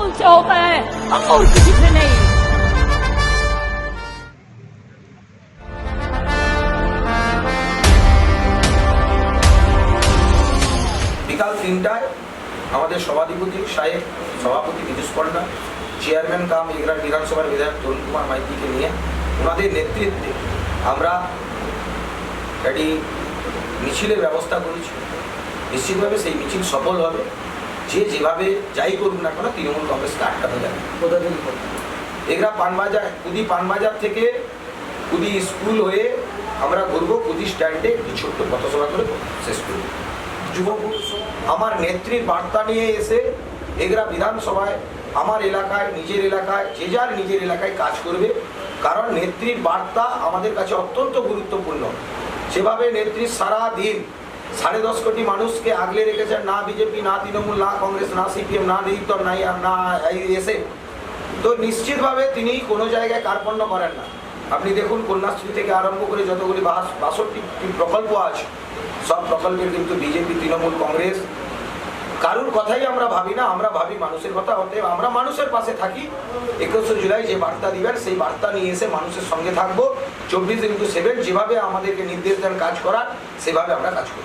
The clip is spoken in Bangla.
अमूल से होता है अमूल किसी से नहीं বিকাল তিনটায় আমাদের সভাধিপতি সাহেব সভাপতি বিদ্যুৎ পণ্ডা চেয়ারম্যান কাম এগরার বিধানসভার বিধায়ক তরুণ কুমার মাইতিকে নিয়ে ওনাদের নেতৃত্বে আমরা একটি মিছিলের ব্যবস্থা করেছি নিশ্চিতভাবে সেই মিছিল সফল হবে যে যেভাবে যাই করুক না কেন তৃণমূল কংগ্রেসকে আটকাতে যাবে কোথা এগরা পানবাজার, কুদি পানবাজার থেকে কুদি স্কুল হয়ে আমরা ঘুরবো, কুদি স্ট্যান্ডে একটি ছোট্ট পথসভা করে শেষ করব। যুবপুরুষ আমার নেত্রীর বার্তা নিয়ে এসে এগরা বিধানসভায়, আমার এলাকায়, নিজের এলাকায়, যে যার নিজের এলাকায় কাজ করবে, কারণ নেত্রীর বার্তা আমাদের কাছে অত্যন্ত গুরুত্বপূর্ণ। সেভাবে নেত্রী সারা দিন সাড়ে দশ কোটি মানুষকে আগলে রেখেছেন না বিজেপি, না তৃণমূল, না কংগ্রেস, না সিপিএম, না নিহিতর নাই না এসে। তো নিশ্চিতভাবে তিনি কোনো জায়গায় কার্পণ্য করেন না। আপনি দেখুন কন্যাশ্রী থেকে আরম্ভ করে যতগুলি বাষট্টি প্রকল্প আছে, সব প্রকল্পের কিন্তু বিজেপি, তৃণমূল, কংগ্রেস, কারুর কথাই আমরা ভাবি না, আমরা ভাবি মানুষের কথা, অতএব আমরা মানুষের পাশে থাকি। একুশে জুলাই যে বার্তা দিবেন, সেই বার্তা নিয়ে এসে মানুষের সঙ্গে থাকব। চব্বিশ ইন্টু সেভেন যেভাবে আমাদেরকে নির্দেশ দেন কাজ করার, সেভাবে আমরা কাজ করি